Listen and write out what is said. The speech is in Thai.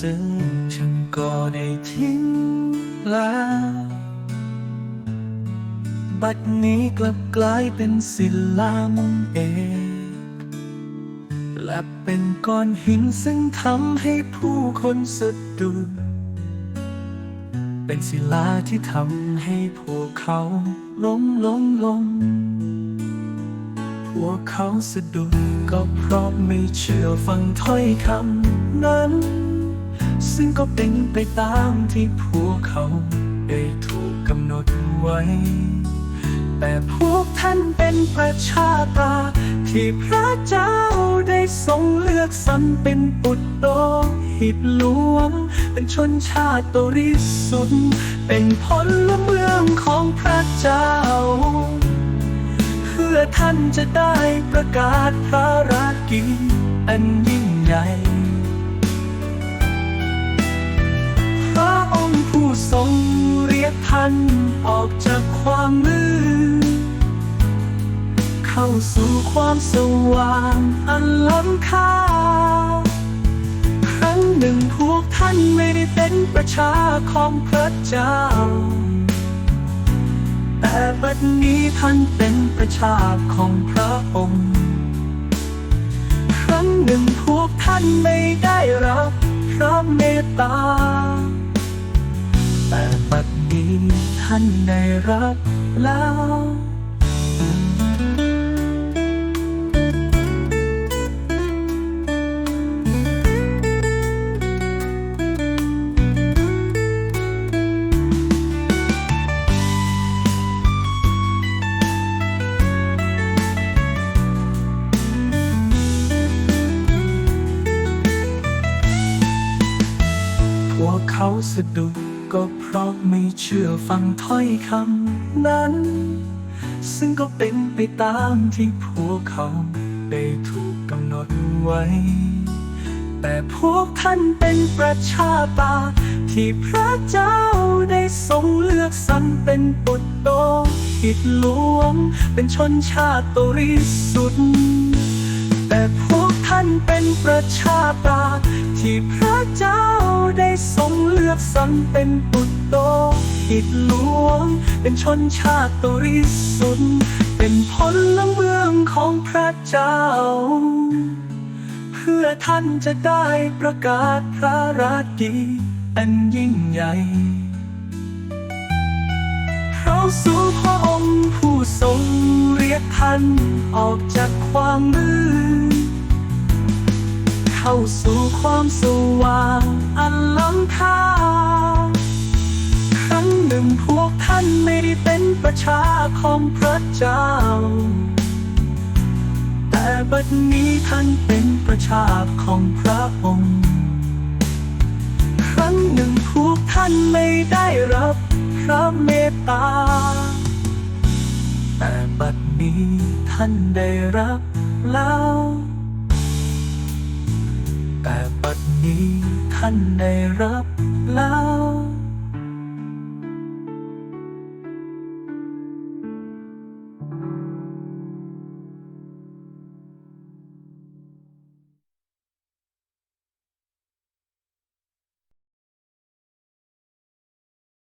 ซึ่งฉันก็ได้ทิ้งแล้วบัดนี้กลับกลายเป็นศิลามงเอกและเป็นก้อนหินซึ่งทำให้ผู้คนสะดุดเป็นศิลาที่ทำให้พวกเขาล้มล้มลงพวกเขาสะดุดก็เพราะไม่เชื่อฟังถ้อยคำนั้น ซึ่งก็เป็นไปตามที่พวกเขาได้ถูกกำหนดไว้ แต่พวกท่านเป็นประชาตาที่พระเจ้าได้ทรงเลือกสรรเป็นปุตโตหิตหลวง เป็นชนชาติบริสุทธิ์เป็นพลเมืองของพระเจ้า เพื่อท่านจะได้ประกาศภารกิจอันยิ่งใหญ่ เรียกท่านออกจากความมืด เข้าสู่ความสว่างอันล้ำค่า ครั้งหนึ่งพวกท่านไม่ได้เป็นประชาของพระเจ้า แต่บัดนี้ท่านเป็นประชาของพระองค์ ครั้งหนึ่งพวกท่านไม่ได้รับพระเมตตา ท่านได้รับแล้วพวกเขาสะดุด ก็เพราะไม่เชื่อฟังถ้อยคำนั้น ซึ่งก็เป็นไปตามที่พวกเขาได้ถูกกำหนดไว้ แต่พวกท่านเป็นประชาตาที่พระเจ้าได้ทรงเลือกสรรเป็นปุตโตหิตหลวง เป็นชนชาติบริสุทธิ์แต่พวกท่านเป็นประชาตาที่พระเจ้าได้ทรง ลือกสรรเป็นปุตโตหิตหลวง เป็นชนชาติบริสุทธิ์เป็นพลเมืองของพระเจ้า เพื่อท่านจะได้ประกาศพระราชกิจอันยิ่งใหญ่เข้าสู่พระองค์ผู้ทรงเรียกท่านออกจากความมืดเข้าสู่ความสว่างอันล้ำค่า รั้งหนึ่งพวกท่านไม่ได้เป็นประชาของพระเจ้า แต่บัดนี้ท่านเป็นประชาของพระองค์ ครั้งหนึ่งพวกท่านไม่ได้รับพระเมตตา แต่บัดนี้ท่านได้รับแล้วแต่บัดนี้ท่านได้รับแล้ว